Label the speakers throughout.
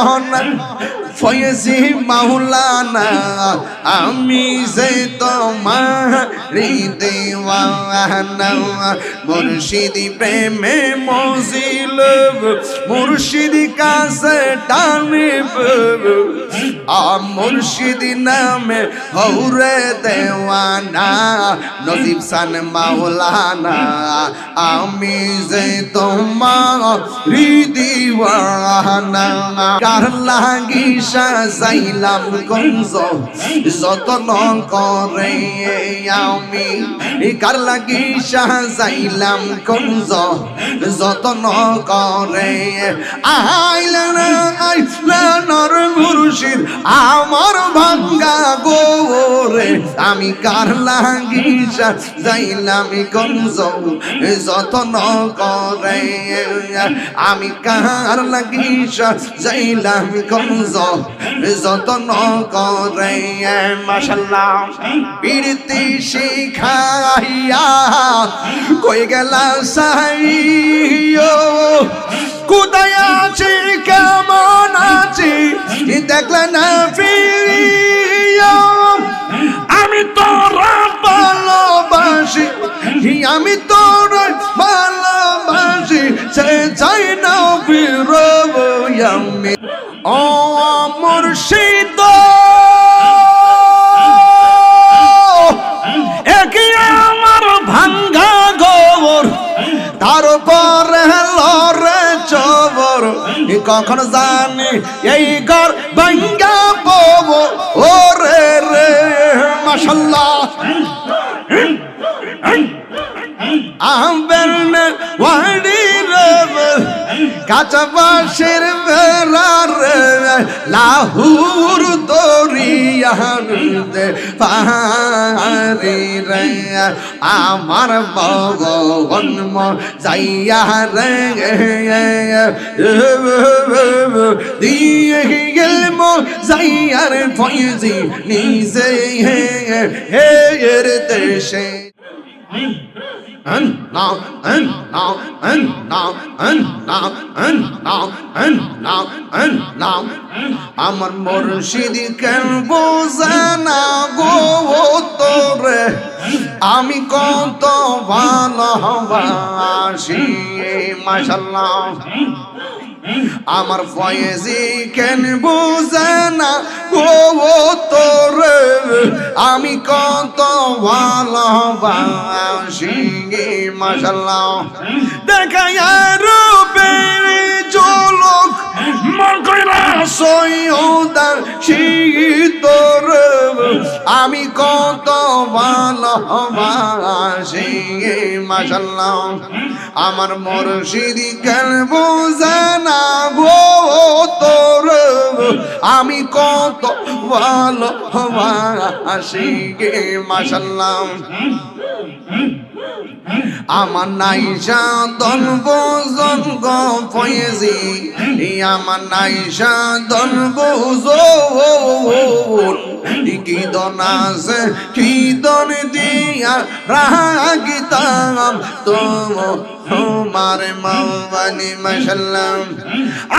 Speaker 1: রেখো ফয়েজি মাওলানা আমি যে তোমার দেওয়ানা মুর্শিদি প্রেমে মজিল মুর্শিদি কাছে টানিব। আ মুর্শিদি নামে হৌরে দেওয়ানা, নজিব সান মাওলানা, আমি যে তোমার দিওয়ানা। কার লাগি সাজাইলাম গঞ্জ, যতন করে আমি। কার লাগি সাজাইলাম গঞ্জ যতন করে। আইলেন আইলেন মুর্শিদ, আমার ভাঙ্গা গোরে। আমি কার লাগি সাজাইলাম গঞ্জ। যতন করে। আমি কার লাগি সাজাইলাম গঞ্জ। যতন করে। মাশাল্লাহ বীরতি শিখাইয়া কই গেলা সাইও কোথায় আছি, কেমন আছি দেখলে না ফিরিও। আমি তোরা ভালোবাসি আমি তোর ভালোবাসি, সে চাই না ফিরব আমি। ও মুর্শিদ তারপর লরে চবর কখন জানি এই ঘর ভাঙ্গা পব? ও রে রে মাসাল্লাহ আহবেন ওয়াড়ি কাঁচা বাঁশের বেড়ার লাহুর দরিয়ার দে পারি রে, আমার ভগবান ম যাইয়া রে, দিয়ে গেল মো যাইয়ার ফয়জি নিজে, হে এর দেশে। And now and now and now and now and now and now and now আমার মুর্শিদি কেন বোঝে না গো তোরে আমি কত ভালোবাসি মাশাল্লাহ আমার ফয়েজি কেন বুঝে না গো তোরে। আমি কত ভালোবাসি মাসাল্লাহ দেখা রূপে চলক মন কইরা। সৈয়দার শীতর আমি কত ভালোবাসি মাসাল্লাহ আমার মুর্শিদি কেন বোঝানা গো তোর? আমি কত ভালোবাসি মাসাল্লাহ আমার নাইশা দন বোজন গো ফয়েজি। আমার নাইশা দন বোজন কি দন আছে, কি দন দিয়া রাগিতাম, তোম তোমার মাওয়ানি মাশাল্লাহ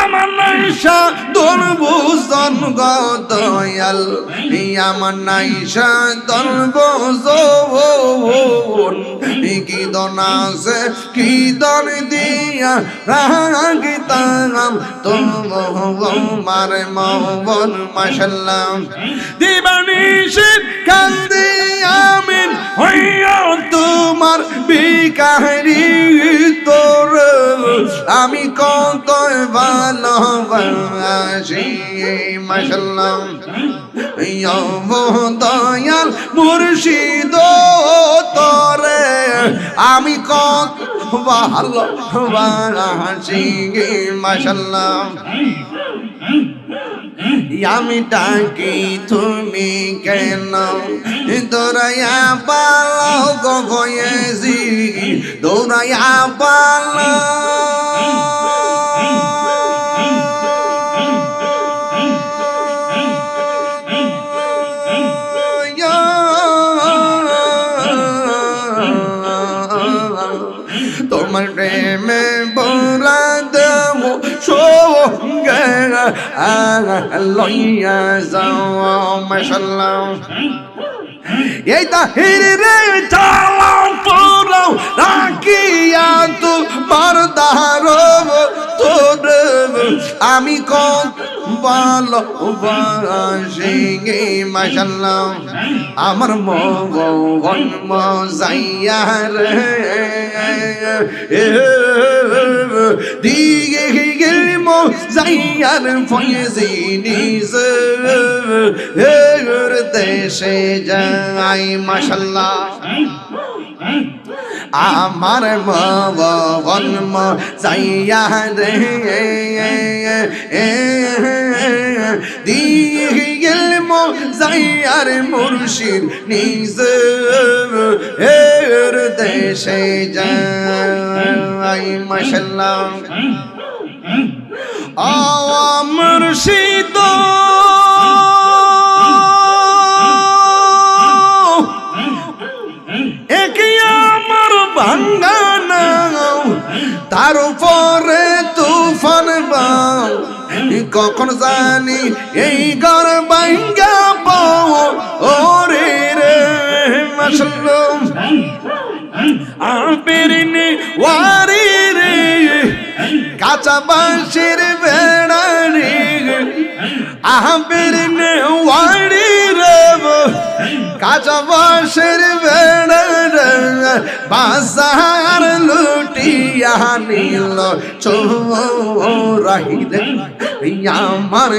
Speaker 1: আমার নাইশা দন বোজন গো দয়াল। আমার নাইশা দন বোজন কি দন আছে, কি দন দিয়া রাগিতাম তোমার মাওয়ান মাশাল্লাহ দিবানিশের কান্দি আমিন হইয়া তোমার বিকারি তোর আমি কত ভালোবাসি মাশাল্লাহ দয়াল মুর্শিদ তোরে আমি কত ভালোবাসি মাশাল্লাহ আমি ডাকি তুমি কেন? দৌড়াইয়া পাল গো ভয়েছি দৌড়াইয়া পালাও। লোকের লইয়া যাও, মাশাল্লাহ। এই তাহির রে চালাও পুরাও রাখিয়া তোমার দারব তোর আমি কত ভালো বাসি মাশাল্লাহ আমার মন মজাইয়া রে দিগে গেল মজাইয়ার ফয়েজি নিজ দেশে যাই মাশাল্লাহ আমার মন সাইয়া রে দিল মো মুর্শিদ নিজ এর দেশে যাই মাশাল্লাহ আ কখন জানি এই ঘর ভাঙ্গা পাও ওরে রে মাসলুম আবেরিনে ওয়ারি রে কাঁচা বাঁশের বেড়ারি আহাবের নেওয়ারি রব কাঁচা বাঁশের বেড়ার বাজার লুটিয়া নীল চোরাই রে আমার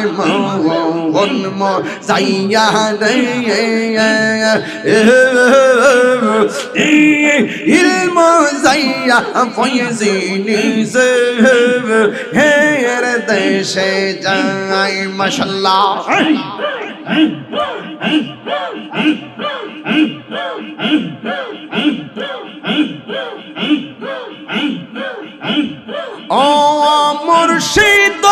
Speaker 1: মন মাইয়া রে ইলম যাইয়া ফয়জিনি সে হের দেশে যাই মাশাল্লাহ। ও মুর্শিদ।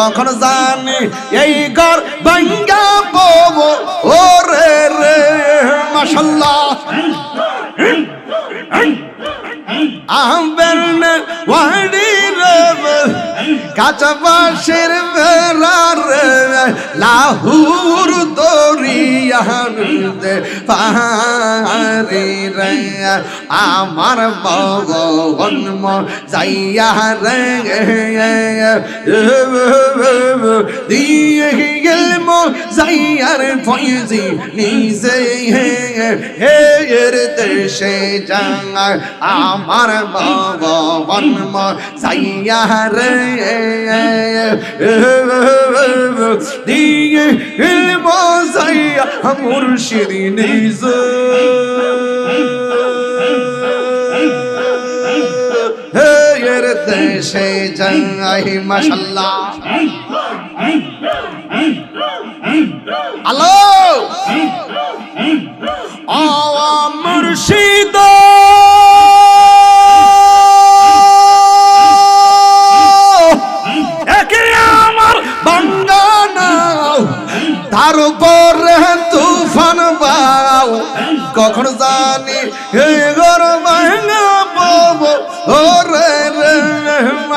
Speaker 1: কখন জানি এই ঘর ভাঙ্গা পাব? ও রে রে মাশাল্লাহ। আহবেরনের ওয়াড়ির কাঁচা বাঁশের বেড়ার লাহুর দরিয়ানতে পাহাড়ি রে আমার ভগবান যাইয়া রে দিয়ে যাইয়ার ফয়জি নিজে হে এর দেশে যাঙার আমার ভগবান মা যাইয়ার দিয়ে ইলম যাইয়া মুর্শিদ নিজে। দেশে যাই মাশাল্লাহ। আলো! ও মুর্শিদ। আমার বাঙ্গানাও তার উপর তুফান বাও। কখন জানি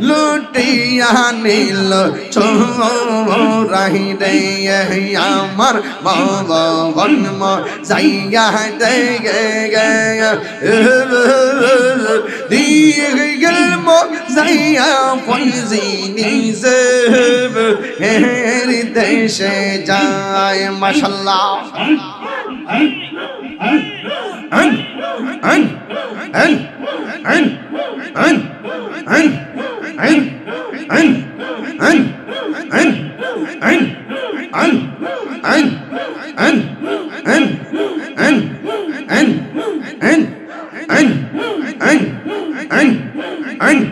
Speaker 1: লুটিয়া নীল ছোরাই রে আমার মন যাইয়া দে গে গে দিয়ে গেল যাইয়া ফৈজি নিজে হের দেশে যায় mashallah أن أن أن أن أن أن anh anh anh anh anh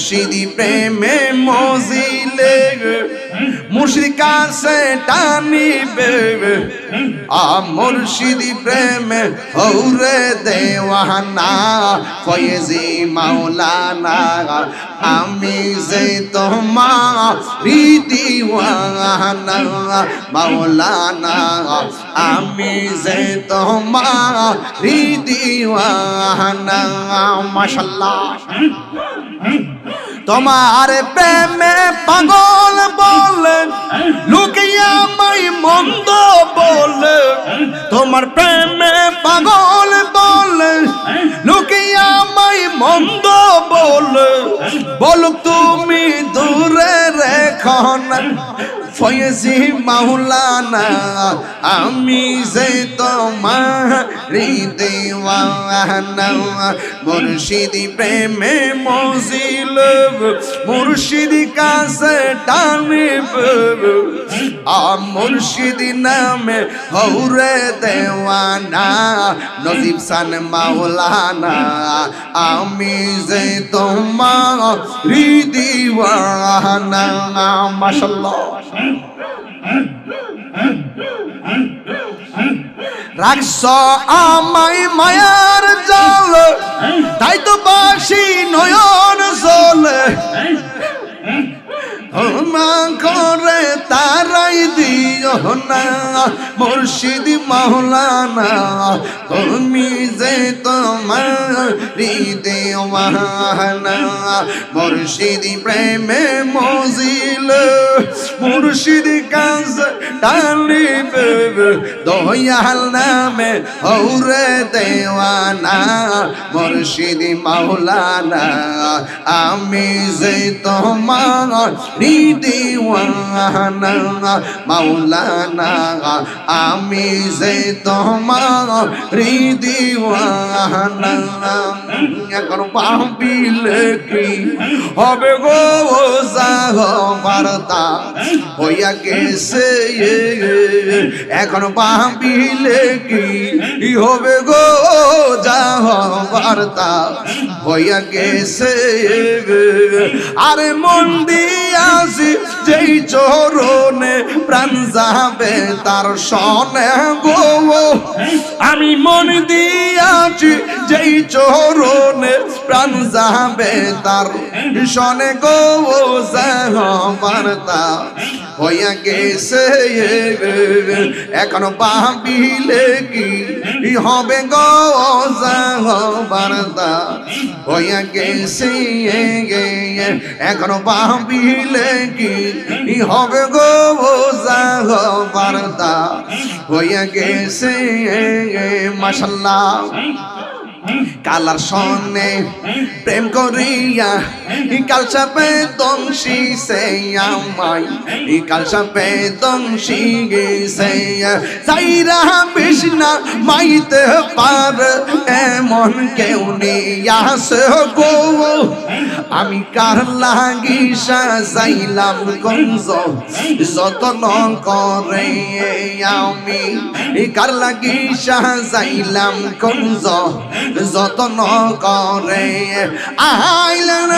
Speaker 1: Murshidi প্রেমে মজিলে মুর্শিদ কাছে টানিবে আ মুর্শিদি প্রেমে হৌরে দেওয়ানা, ফয়েজি মাওলানা, আমি যে তোমার দিওয়ানা মাওলানা, আমি যে তোমার দিওয়ানা মাশাল্লাহ। তোমার প্রেমে পাগল তোমার প্রেমে পাগল মন্দ বলে, বল তুমি দূরে রেখো না। ফয়েজি মাওলানা, আমি যে তোমার দেওয়ানা। মুর্শিদি প্রেমে মজিল, মুর্শিদি কাছে টানিব। আ মুর্শিদি নামে হৌরে দেওয়ানা, নজিব সান মাওলানা যে তোমার দিওয়ানা মাশাল্লাহ রাখছ আমায় মায়ার জাল তাই তো বাসি নয়ন জলে। মা করে তারাই দিও না। মুর্শিদ মাওলানা, তুমি যে তোমার দেওয়ানা মুর্শিদ প্রেমে মজিল, মুর্শিদ কাজ টালিব দয়াল নামে হৌরে দেওয়ানা। মুর্শিদ মাওলানা, আমি যে তোমার দিওয়ানা মাওলানা আমি যে তোমার দিওয়ানা এখন পাবিলে কি হবে গো যাহ বার্তা হইয়া গেছে এখন পাবিলে কি হবে গো যাহ বার্তা হইয়া গেছে। আরে মন দিয়াছি যেই চরণে প্রাণ যাবে, তার সনে গো। আমি মন দিয়াছি যেই চরণে প্রাণ যাবে, তার সনে গো বার্তা হইয়া গেছে এখন ভাবিলে কি হবে গো বার্তা হইয়া গেছে এখন ভাবিলে কি হবে গো বার্তা হইয়া গেছে মাসাল্লাহ কালার সনে প্রেম করিয়া ই কাল চাপে দংশি সে ই কাল চাপে দংশি গেছে সাইরা বিষ্ণা মাইতে পার, এমন কেউ নেই, আসে গো। আমি কার লাগি সাজাইলাম গঞ্জ? যতন করে আমি কার লাগি সাজাইলাম গঞ্জ? যতন করে আইলেন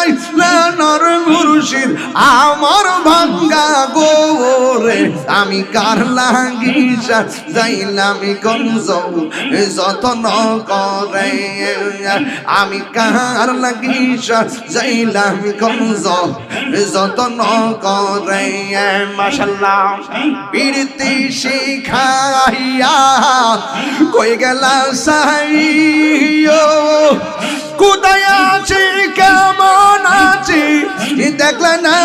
Speaker 1: আইলেন মুর্শিদ আমার ভাঙ্গা গোরে। আমি কার লাগি যাইলাম গঞ্জ? যতন করে আমি কার লাগি যাইলাম গঞ্জ যতন করে প্রীতি শিখাইয়া কই গেলা সাইও কোথায় আছি কেমন আছি দেখলে না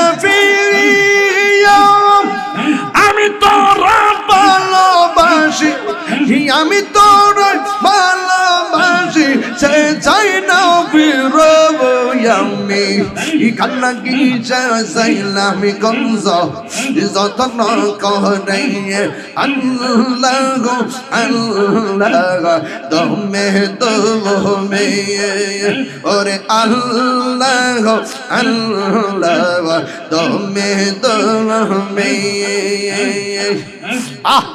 Speaker 1: আমি তোরা ভালোবাসি আমি তোর ভালোবাসি সে চাই না ফিরব আমি কান্না কি চাইলাম গঞ্জ, যতন করে আল্লাহ আল্লাহ দমে দমে। ওরে আল্লাহ আল্লাহ দমে দমে। আহ!